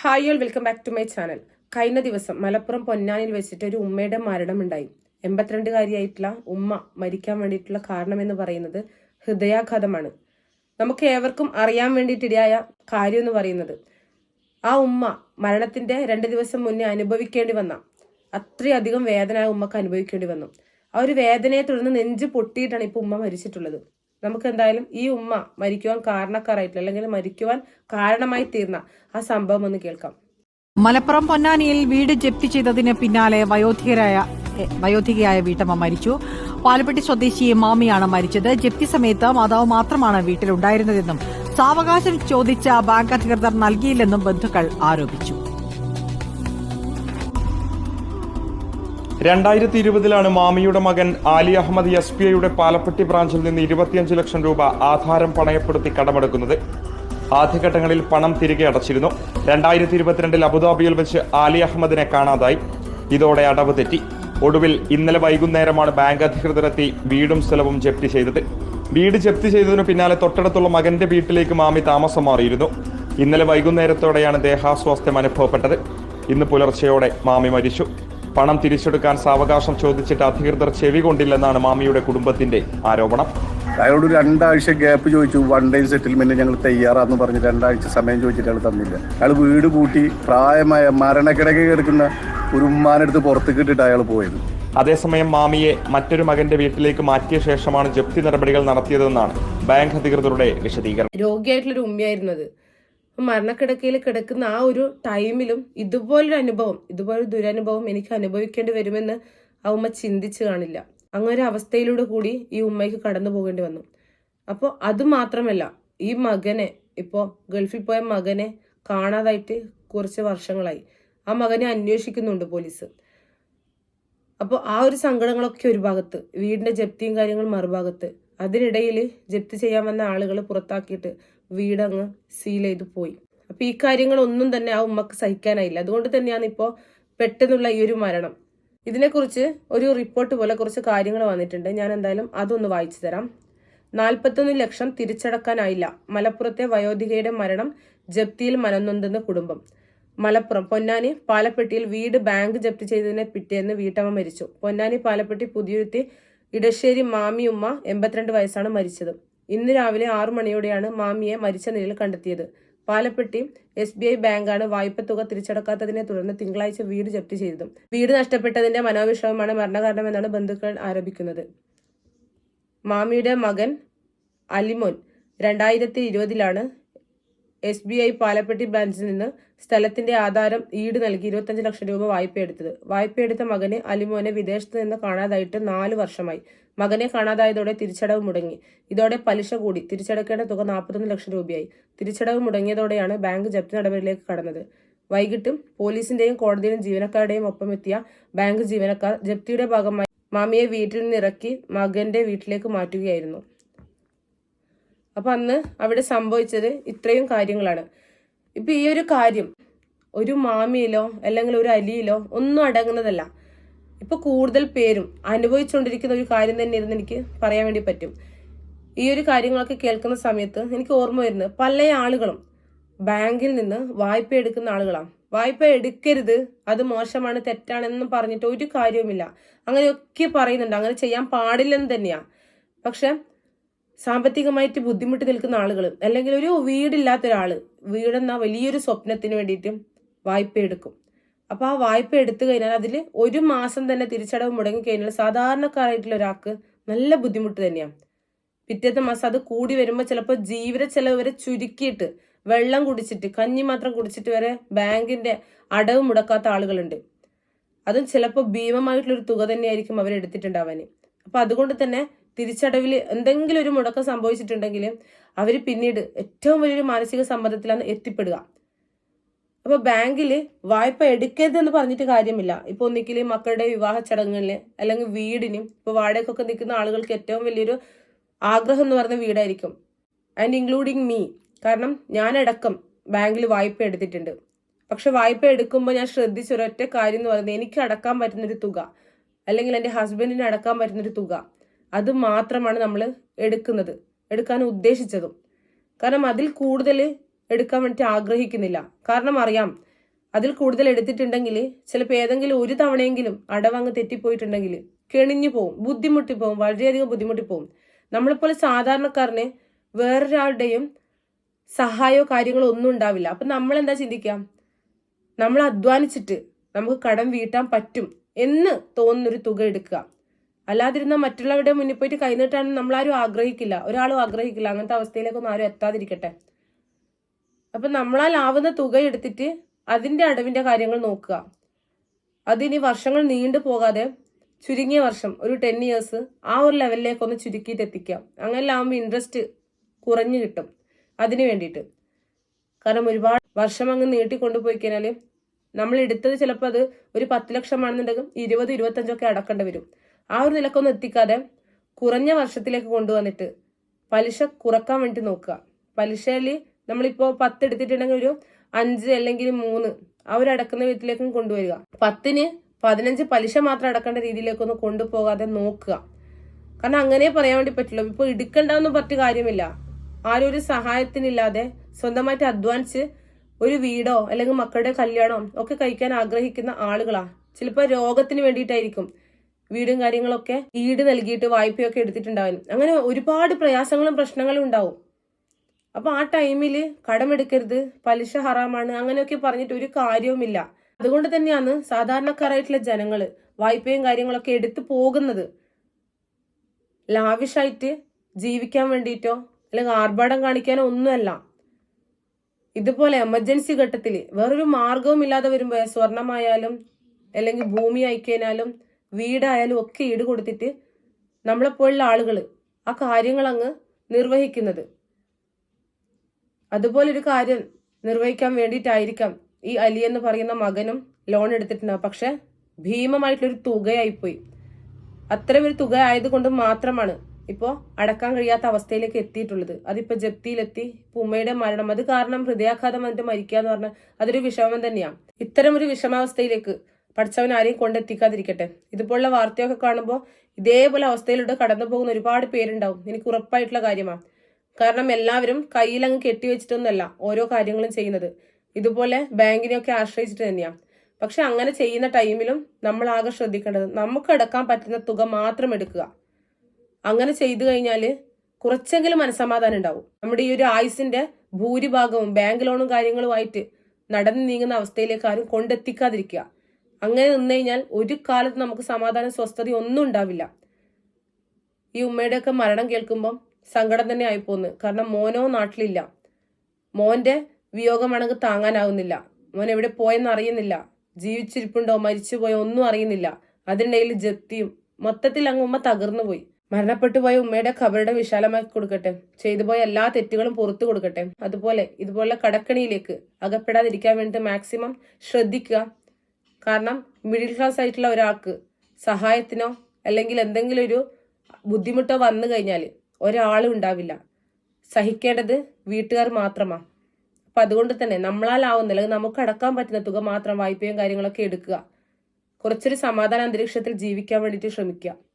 Hi all welcome back to my channel കഴിഞ്ഞ ദിവസം മലപ്പുറം പൊന്നാനിൽ വെച്ചിട്ട് ഒരു ഉമ്മയുടെ മരണമുണ്ടായി. എൺപത്തിരണ്ടുകാരിയായിട്ടുള്ള ഉമ്മ മരിക്കാൻ വേണ്ടിയിട്ടുള്ള കാരണം എന്ന് പറയുന്നത് ഹൃദയാഘാതമാണ്. നമുക്ക് ഏവർക്കും അറിയാൻ വേണ്ടിയിട്ടിടയായ കാര്യം എന്ന് പറയുന്നത്. ആ ഉമ്മ മരണത്തിന്റെ രണ്ട് ദിവസം മുന്നേ അനുഭവിക്കേണ്ടി വന്ന അത്രയധികം വേദന ഉമ്മക്ക് അനുഭവിക്കേണ്ടി വന്നു. ആ ഒരു വേദനയെ തുടർന്ന് നെഞ്ച് പൊട്ടിയിട്ടാണ് ഇപ്പൊ ഉമ്മ മരിച്ചിട്ടുള്ളത്. നമുക്ക് എന്തായാലും ഈ ഉമ്മ മരിക്കുവാൻ കാരണക്കാരായിട്ടില്ല അല്ലെങ്കിൽ മരിക്കുവാൻ കാരണമായി തീർന്ന ആ സംഭവം ഒന്ന് കേൾക്കാം. മലപ്പുറം പൊന്നാനിയിൽ വീട് ജപ്തി ചെയ്തതിന് പിന്നാലെ വയോധികരായ വയോധികയായ വീട്ടമ്മ മരിച്ചു. പാലപ്പെട്ടി സ്വദേശി മാമിയാണ് മരിച്ചത്. ജപ്തി സമയത്ത് മാതാവ് മാത്രമാണ് വീട്ടിലുണ്ടായിരുന്നതെന്നും സാവകാശം ചോദിച്ച ബാങ്ക് അധികൃതർ നൽകിയില്ലെന്നും ബന്ധുക്കൾ ആരോപിച്ചു. രണ്ടായിരത്തി ഇരുപതിലാണ് മാമിയുടെ മകൻ ആലി അഹമ്മദ് എസ് ബി ഐയുടെ പാലപ്പെട്ടി ബ്രാഞ്ചിൽ നിന്ന് ഇരുപത്തിയഞ്ച് ലക്ഷം രൂപ ആധാരം പണയപ്പെടുത്തി കടമെടുക്കുന്നത്. ആദ്യഘട്ടങ്ങളിൽ പണം തിരികെ അടച്ചിരുന്നു. രണ്ടായിരത്തി ഇരുപത്തിരണ്ടിൽ അബുദാബിയിൽ വെച്ച് ആലി അഹമ്മദിനെ കാണാതായി. ഇതോടെ അടവ് തെറ്റി. ഒടുവിൽ ഇന്നലെ വൈകുന്നേരമാണ് ബാങ്ക് അധികൃതരെത്തി വീടും സ്ഥലവും ജപ്തി ചെയ്തത്. വീട് ജപ്തി ചെയ്തതിനു പിന്നാലെ തൊട്ടടുത്തുള്ള മകന്റെ വീട്ടിലേക്ക് മാമി താമസം മാറിയിരുന്നു. ഇന്നലെ വൈകുന്നേരത്തോടെയാണ് ദേഹാസ്വാസ്ഥ്യം അനുഭവപ്പെട്ടത്. ഇന്ന് പുലർച്ചെയോടെ മാമി മരിച്ചു. പണം തിരിച്ചെടുക്കാൻ സാവകാശം ചോദിച്ചിട്ട് അധികൃതർ ചെവി കൊണ്ടില്ലെന്നാണ് മാമിയുടെ കുടുംബത്തിന്റെ ആരോപണം. അയാളോട് രണ്ടാഴ്ച ഗ്യാപ്പ് ചോദിച്ചു. വൺ ഡേ സെറ്റിൽമെന്റ് ഞങ്ങൾ തയ്യാറാന്ന് പറഞ്ഞ് രണ്ടാഴ്ച സമയം ചോദിച്ചിട്ട് അയാൾ തന്നില്ല. അയാൾ വീട് കൂട്ടി പ്രായമായ മരണക്കിടക്ക് കിടക്കുന്ന ഒരു ഉമ്മാനെടുത്ത് പുറത്തേക്ക് ഇട്ടിട്ട് അയാൾ പോയത്. അതേസമയം മാമിയെ മറ്റൊരു മകന്റെ വീട്ടിലേക്ക് മാറ്റിയ ശേഷമാണ് ജപ്തി നടപടികൾ നടത്തിയതെന്നാണ് ബാങ്ക് അധികൃതരുടെ വിശദീകരണം. രോഗിയായിട്ടുള്ളൊരു ഉമ്മയായിരുന്നു അത് അപ്പൊ മരണക്കിടക്കയിൽ കിടക്കുന്ന ആ ഒരു ടൈമിലും ഇതുപോലൊരു അനുഭവം ഇതുപോലൊരു ദുരനുഭവം എനിക്ക് അനുഭവിക്കേണ്ടി വരുമെന്ന് ആ ഉമ്മ ചിന്തിച്ചു കാണില്ല. അങ്ങനെ ഒരു അവസ്ഥയിലൂടെ കൂടി ഈ ഉമ്മയ്ക്ക് കടന്നു പോകേണ്ടി വന്നു. അപ്പോൾ അത് മാത്രമല്ല ഈ മകനെ ഇപ്പോൾ ഗൾഫിൽ പോയ മകനെ കാണാതായിട്ട് കുറച്ച് വർഷങ്ങളായി. ആ മകനെ അന്വേഷിക്കുന്നുണ്ട് പോലീസ്. അപ്പോൾ ആ ഒരു സങ്കടങ്ങളൊക്കെ ഒരു ഭാഗത്ത് വീടിന്റെ ജപ്തിയും കാര്യങ്ങളും മറുഭാഗത്ത് അതിനിടയിൽ ജപ്തി ചെയ്യാൻ വന്ന ആളുകൾ പുറത്താക്കിയിട്ട് വീടങ്ങ് സീൽ ചെയ്ത് പോയി. അപ്പൊ ഈ കാര്യങ്ങളൊന്നും തന്നെ ആ ഉമ്മക്ക് സഹിക്കാനായില്ല. അതുകൊണ്ട് തന്നെയാണ് ഇപ്പോൾ പെട്ടെന്നുള്ള ഈ ഒരു മരണം. ഇതിനെക്കുറിച്ച് ഒരു റിപ്പോർട്ട് പോലെ കുറച്ച് കാര്യങ്ങൾ വന്നിട്ടുണ്ട്. ഞാൻ എന്തായാലും അതൊന്ന് വായിച്ചു തരാം. നാൽപ്പത്തൊന്ന് ലക്ഷം തിരിച്ചടക്കാനായില്ല. മലപ്പുറത്തെ വയോധികയുടെ മരണം ജപ്തിയിൽ മനംനൊന്തുന്ന കുടുംബം. മലപ്പുറം പൊന്നാനി പാലപ്പെട്ടിയിൽ വീട് ബാങ്ക് ജപ്തി ചെയ്തതിനെ പിറ്റേന്ന് വീട്ടമ്മ മരിച്ചു. പൊന്നാനി പാലപ്പെട്ടി പുതിയുരുത്തി ഇടശ്ശേരി മാമിയുമ്മ എൺപത്തിരണ്ട് വയസ്സാണ് മരിച്ചത്. ഇന്ന് രാവിലെ ആറു മണിയോടെയാണ് മാമിയെ മരിച്ച നിലയിൽ കണ്ടെത്തിയത്. പാലപ്പെട്ടി എസ് ബി ഐ ബാങ്കാണ് വായ്പ തുക തിരിച്ചടക്കാത്തതിനെ തുടർന്ന് തിങ്കളാഴ്ച വീട് ജപ്തി ചെയ്തത്. വീട് നഷ്ടപ്പെട്ടതിന്റെ മനോവിഷമമാണ് മരണകാരണമെന്നാണ് ബന്ധുക്കൾ ആരോപിക്കുന്നത്. മാമിയുടെ മകൻ അലിമോൻ രണ്ടായിരത്തി ഇരുപതിലാണ് എസ് ബി ഐ പാലപ്പെട്ടി ബ്രാഞ്ചിൽ നിന്ന് സ്ഥലത്തിന്റെ ആധാരം ഈട് നൽകി ഇരുപത്തഞ്ച് ലക്ഷം രൂപ വായ്പയെടുത്തത്. വായ്പയെടുത്ത മകന് അലിമോനെ വിദേശത്ത് നിന്ന് കാണാതായിട്ട് നാല് വർഷമായി. മകനെ കാണാതായതോടെ തിരിച്ചടവ് മുടങ്ങി. ഇതോടെ പലിശ കൂടി. തിരിച്ചടക്കേണ്ട തുക നാൽപ്പത്തൊന്ന് ലക്ഷം രൂപയായി. തിരിച്ചടവ് മുടങ്ങിയതോടെയാണ് ബാങ്ക് ജപ്തി നടപടിയിലേക്ക് കടന്നത്. വൈകിട്ടും പോലീസിന്റെയും കോടതിയിലും ജീവനക്കാരുടെയും ഒപ്പമെത്തിയ ബാങ്ക് ജീവനക്കാർ ജപ്തിയുടെ ഭാഗമായി മാമിയെ വീട്ടിൽ നിന്ന് ഇറക്കി മകന്റെ വീട്ടിലേക്ക് മാറ്റുകയായിരുന്നു. അപ്പൊ അന്ന് അവിടെ സംഭവിച്ചത് ഇത്രയും കാര്യങ്ങളാണ്. ഇപ്പൊ ഈ ഒരു കാര്യം ഒരു മാമിയിലോ അല്ലെങ്കിൽ ഒരു അലിയിലോ ഒന്നും അടങ്ങുന്നതല്ല. ഇപ്പൊ കൂടുതൽ പേരും അനുഭവിച്ചുകൊണ്ടിരിക്കുന്ന ഒരു കാര്യം തന്നെയായിരുന്നു എനിക്ക് പറയാൻ വേണ്ടി പറ്റും. ഈ ഒരു കാര്യങ്ങളൊക്കെ കേൾക്കുന്ന സമയത്ത് എനിക്ക് ഓർമ്മ വരുന്നത് പല ആളുകളും ബാങ്കിൽ നിന്ന് വായ്പ എടുക്കുന്ന ആളുകളാണ് വായ്പ എടുക്കരുത് അത് മോശമാണ് തെറ്റാണെന്നും പറഞ്ഞിട്ട് ഒരു കാര്യവുമില്ല. അങ്ങനെയൊക്കെ പറയുന്നുണ്ട് അങ്ങനെ ചെയ്യാൻ പാടില്ലെന്ന് തന്നെയാ. പക്ഷെ സാമ്പത്തികമായിട്ട് ബുദ്ധിമുട്ട് നിൽക്കുന്ന ആളുകൾ അല്ലെങ്കിൽ ഒരു വീടില്ലാത്ത ഒരാൾ വീടെന്ന വലിയൊരു സ്വപ്നത്തിന് വേണ്ടിയിട്ട് വായ്പ എടുക്കും അപ്പൊ ആ വായ്പ എടുത്തു കഴിഞ്ഞാൽ അതിൽ ഒരു മാസം തന്നെ തിരിച്ചടവ് മുടങ്ങി കഴിഞ്ഞാൽ സാധാരണക്കാരായിട്ടുള്ള ഒരാൾക്ക് നല്ല ബുദ്ധിമുട്ട് തന്നെയാണ്. പിറ്റേത്തെ മാസം അത് കൂടി വരുമ്പോൾ ചിലപ്പോൾ ജീവിത ചെലവ് വരെ ചുരുക്കിയിട്ട് വെള്ളം കുടിച്ചിട്ട് കഞ്ഞി മാത്രം കുടിച്ചിട്ട് വരെ ബാങ്കിന്റെ അടവ് മുടക്കാത്ത ആളുകളുണ്ട്. അതും ചിലപ്പോൾ ഭീമമായിട്ടുള്ളൊരു തുക തന്നെയായിരിക്കും അവരെടുത്തിട്ടുണ്ടാവാന് അപ്പൊ അതുകൊണ്ട് തന്നെ തിരിച്ചടവിൽ എന്തെങ്കിലും ഒരു മുടക്കം സംഭവിച്ചിട്ടുണ്ടെങ്കിൽ അവർ പിന്നീട് ഏറ്റവും വലിയൊരു മാനസിക സമ്മർദ്ദത്തിലാണ് എത്തിപ്പെടുക. അപ്പൊ ബാങ്കിൽ വായ്പ എടുക്കരുതെന്ന് പറഞ്ഞിട്ട് കാര്യമില്ല. ഇപ്പൊ ഒന്നിക്കൽ മക്കളുടെ വിവാഹ ചടങ്ങുകളിൽ അല്ലെങ്കിൽ വീടിനും ഇപ്പൊ വാടകയ്ക്കൊക്കെ നിൽക്കുന്ന ആളുകൾക്ക് ഏറ്റവും വലിയൊരു ആഗ്രഹം എന്ന് പറഞ്ഞ വീടായിരിക്കും. ആൻഡ് ഇൻക്ലൂഡിങ് മീ കാരണം ഞാനടക്കം ബാങ്കിൽ വായ്പ എടുത്തിട്ടുണ്ട്. പക്ഷെ വായ്പ എടുക്കുമ്പോൾ ഞാൻ ശ്രദ്ധിച്ച ഒരൊറ്റ കാര്യം എന്ന് പറയുന്നത് എനിക്ക് അടക്കാൻ പറ്റുന്നൊരു തുക അല്ലെങ്കിൽ എന്റെ ഹസ്ബൻഡിന് അടക്കാൻ പറ്റുന്നൊരു തുക. അത് മാത്രമാണ് നമ്മൾ എടുക്കുന്നത് എടുക്കാൻ ഉദ്ദേശിച്ചതും. കാരണം അതിൽ കൂടുതൽ എടുക്കാൻ വേണ്ടി ആഗ്രഹിക്കുന്നില്ല. കാരണം അറിയാം അതിൽ കൂടുതൽ എടുത്തിട്ടുണ്ടെങ്കിൽ ചിലപ്പോൾ ഏതെങ്കിലും ഒരു തവണയെങ്കിലും അടവങ്ങ് തെറ്റിപ്പോയിട്ടുണ്ടെങ്കിൽ കെണിഞ്ഞു പോവും ബുദ്ധിമുട്ടി പോവും വളരെയധികം ബുദ്ധിമുട്ടി പോവും. നമ്മളെപ്പോലെ സാധാരണക്കാരന് വേറൊരാളുടെയും സഹായമോ കാര്യങ്ങളോ ഒന്നും ഉണ്ടാവില്ല. അപ്പം നമ്മൾ എന്താ ചിന്തിക്കാം? നമ്മൾ അധ്വാനിച്ചിട്ട് നമുക്ക് കടം വീട്ടാൻ പറ്റും എന്ന് തോന്നുന്നൊരു തുക എടുക്കുക. അല്ലാതിരുന്ന മറ്റുള്ളവരുടെ മുന്നിൽ പോയിട്ട് കൈനീട്ടാൻ നമ്മളാരും ആഗ്രഹിക്കില്ല. ഒരാളും ആഗ്രഹിക്കില്ല. അങ്ങനത്തെ അവസ്ഥയിലേക്കൊന്നും ആരും എത്താതിരിക്കട്ടെ. അപ്പം നമ്മളാൽ ആവുന്ന തുക എടുത്തിട്ട് അതിന്റെ അടവിന്റെ കാര്യങ്ങൾ നോക്കുക. അതിനി വർഷങ്ങൾ നീണ്ടു പോകാതെ ചുരുങ്ങിയ വർഷം ഒരു ടെൻ ഇയേഴ്സ് ആ ഒരു ലെവലിലേക്ക് ഒന്ന് ചുരുക്കിയിട്ട് എത്തിക്കാം അങ്ങനെ ആകുമ്പോൾ ഇൻട്രസ്റ്റ് കുറഞ്ഞു കിട്ടും അതിന് വേണ്ടിയിട്ട്. കാരണം ഒരുപാട് വർഷം അങ്ങ് നീട്ടിക്കൊണ്ടുപോയി കഴിഞ്ഞാൽ നമ്മൾ എടുത്തത് ചിലപ്പോൾ അത് ഒരു പത്ത് ലക്ഷമാണെന്നുണ്ടെങ്കിൽ ഇരുപത് ഇരുപത്തഞ്ചൊക്കെ അടക്കേണ്ടി വരും. ആ ഒരു നിലക്കൊന്നും എത്തിക്കാതെ കുറഞ്ഞ വർഷത്തിലേക്ക് കൊണ്ടുവന്നിട്ട് പലിശ കുറയ്ക്കാൻ വേണ്ടി നോക്കുക. പലിശയിൽ നമ്മളിപ്പോൾ പത്ത് എടുത്തിട്ടുണ്ടെങ്കിൽ ഒരു അഞ്ച് അല്ലെങ്കിൽ മൂന്ന് അടക്കുന്ന വീട്ടിലേക്കും കൊണ്ടുവരിക. പത്തിന് പതിനഞ്ച് പലിശ മാത്രം അടക്കേണ്ട രീതിയിലേക്കൊന്ന് കൊണ്ടുപോകാതെ നോക്കുക. കാരണം അങ്ങനെ പറയാൻ വേണ്ടി പറ്റില്ല. ഇപ്പൊ എടുക്കണ്ടെന്നും പറഞ്ഞ കാര്യമില്ല. ആരും ഒരു സഹായത്തിനില്ലാതെ സ്വന്തമായിട്ട് അഡ്വാൻസ് ഒരു വീടോ അല്ലെങ്കിൽ മക്കളുടെ കല്യാണോ ഒക്കെ കഴിക്കാൻ ആഗ്രഹിക്കുന്ന ആളുകളാ. ചിലപ്പോൾ രോഗത്തിന് വേണ്ടിയിട്ടായിരിക്കും. വീടും കാര്യങ്ങളൊക്കെ ഈട് നൽകിയിട്ട് വായ്പയൊക്കെ എടുത്തിട്ടുണ്ടാവും അങ്ങനെ ഒരുപാട് പ്രയാസങ്ങളും പ്രശ്നങ്ങളും ഉണ്ടാവും. അപ്പൊ ആ ടൈമിൽ കടമെടുക്കരുത് പലിശ ഹറാമാണ് അങ്ങനെയൊക്കെ പറഞ്ഞിട്ട് ഒരു കാര്യവുമില്ല. അതുകൊണ്ട് തന്നെയാണ് സാധാരണക്കാരായിട്ടുള്ള ജനങ്ങൾ വായ്പയും കാര്യങ്ങളൊക്കെ എടുത്തു പോകുന്നത്. ലാവിഷായിട്ട് ജീവിക്കാൻ വേണ്ടിയിട്ടോ അല്ലെങ്കിൽ ആർഭാടം കാണിക്കാനോ ഒന്നുമല്ല. ഇതുപോലെ എമർജൻസി ഘട്ടത്തിൽ വേറൊരു മാർഗവും ഇല്ലാതെ വരുമ്പോൾ സ്വർണമായാലും അല്ലെങ്കിൽ ഭൂമി അയക്കാനാലും വീടായാലും ഒക്കെ ഈട് കൊടുത്തിട്ട് നമ്മളെപ്പോലുള്ള ആളുകൾ ആ കാര്യങ്ങൾ അങ്ങ് നിർവഹിക്കുന്നത്. അതുപോലൊരു കാര്യം നിർവഹിക്കാൻ വേണ്ടിയിട്ടായിരിക്കാം ഈ അലി എന്ന് പറയുന്ന മകനും ലോൺ എടുത്തിട്ടുണ്ടാവും പക്ഷെ ഭീമമായിട്ടുള്ളൊരു തുകയായിപ്പോയി. അത്തരം ഒരു തുക ആയതുകൊണ്ട് മാത്രമാണ് ഇപ്പോൾ അടക്കാൻ കഴിയാത്ത അവസ്ഥയിലേക്ക് എത്തിയിട്ടുള്ളത്. അതിപ്പോൾ ജപ്തിയിലെത്തി ഇപ്പൊ ഉമ്മയുടെ മരണം. അത് കാരണം ഹൃദയാഘാതം വന്നിട്ട് മരിക്കുക എന്ന് പറഞ്ഞാൽ അതൊരു വിഷമം തന്നെയാണ് ഇത്തരം ഒരു വിഷമാവസ്ഥയിലേക്ക് പഠിച്ചവൻ ആരെയും കൊണ്ടെത്തിക്കാതിരിക്കട്ടെ. ഇതുപോലുള്ള വാർത്തയൊക്കെ കാണുമ്പോൾ ഇതേപോലെ അവസ്ഥയിലൂടെ കടന്നു പോകുന്ന ഒരുപാട് പേരുണ്ടാവും. എനിക്ക് ഉറപ്പായിട്ടുള്ള കാര്യമാണ് കാരണം എല്ലാവരും കയ്യിലങ്ങ് കെട്ടിവെച്ചിട്ടൊന്നുമല്ല ഓരോ കാര്യങ്ങളും ചെയ്യുന്നത്. ഇതുപോലെ ബാങ്കിനെയൊക്കെ ആശ്രയിച്ചിട്ട് തന്നെയാണ് പക്ഷെ അങ്ങനെ ചെയ്യുന്ന ടൈമിലും നമ്മൾ ആകെ ശ്രദ്ധിക്കേണ്ടത് നമുക്ക് അടക്കാൻ പറ്റുന്ന തുക മാത്രം എടുക്കുക. അങ്ങനെ ചെയ്തു കഴിഞ്ഞാൽ കുറച്ചെങ്കിലും മനസമാധാനം ഉണ്ടാവും. നമ്മുടെ ഈ ഒരു ആയുസിന്റെ ഭൂരിഭാഗവും ബാങ്ക് ലോണും കാര്യങ്ങളുമായിട്ട് നടന്നു നീങ്ങുന്ന അവസ്ഥയിലേക്ക് ആരും കൊണ്ടെത്തിക്കാതിരിക്കുക. അങ്ങനെ നിന്ന് കഴിഞ്ഞാൽ ഒരു കാലത്ത് നമുക്ക് സമാധാന സ്വസ്ഥത ഒന്നും ഉണ്ടാവില്ല. ഈ ഉമ്മയുടെയൊക്കെ മരണം കേൾക്കുമ്പം സങ്കടം തന്നെ ആയിപ്പോന്ന്. കാരണം മോനോ നാട്ടിലില്ല. മോന്റെ വിയോഗമാണെങ്കിൽ താങ്ങാനാവുന്നില്ല. മോൻ എവിടെ പോയെന്ന് അറിയുന്നില്ല. ജീവിച്ചിരിപ്പുണ്ടോ മരിച്ചുപോയോ ഒന്നും അറിയുന്നില്ല. അതിനിടയിൽ ജപ്തിയും മൊത്തത്തിൽ അങ്ങ് ഉമ്മ തകർന്നു പോയി. മരണപ്പെട്ടു പോയ ഉമ്മയുടെ കബറിടം വിശാലമാക്കി കൊടുക്കട്ടെ. ചെയ്തു പോയ എല്ലാ തെറ്റുകളും പുറത്തു കൊടുക്കട്ടെ. അതുപോലെ ഇതുപോലുള്ള കടക്കണിയിലേക്ക് അകപ്പെടാതിരിക്കാൻ വേണ്ടി മാക്സിമം ശ്രദ്ധിക്കുക. കാരണം മിഡിൽ ക്ലാസ് ആയിട്ടുള്ള ഒരാൾക്ക് സഹായത്തിനോ അല്ലെങ്കിൽ എന്തെങ്കിലും ഒരു ബുദ്ധിമുട്ടോ വന്നു കഴിഞ്ഞാൽ ഒരാളും ഉണ്ടാവില്ല. സഹിക്കേണ്ടത് വീട്ടുകാർ മാത്രമാണ് അപ്പം അതുകൊണ്ട് തന്നെ നമ്മളാലാവുന്ന അല്ലെങ്കിൽ നമുക്ക് അടക്കാൻ പറ്റുന്ന തുക മാത്രം വായ്പയും കാര്യങ്ങളൊക്കെ എടുക്കുക. കുറച്ചൊരു സമാധാന അന്തരീക്ഷത്തിൽ ജീവിക്കാൻ വേണ്ടിയിട്ട് ശ്രമിക്കുക.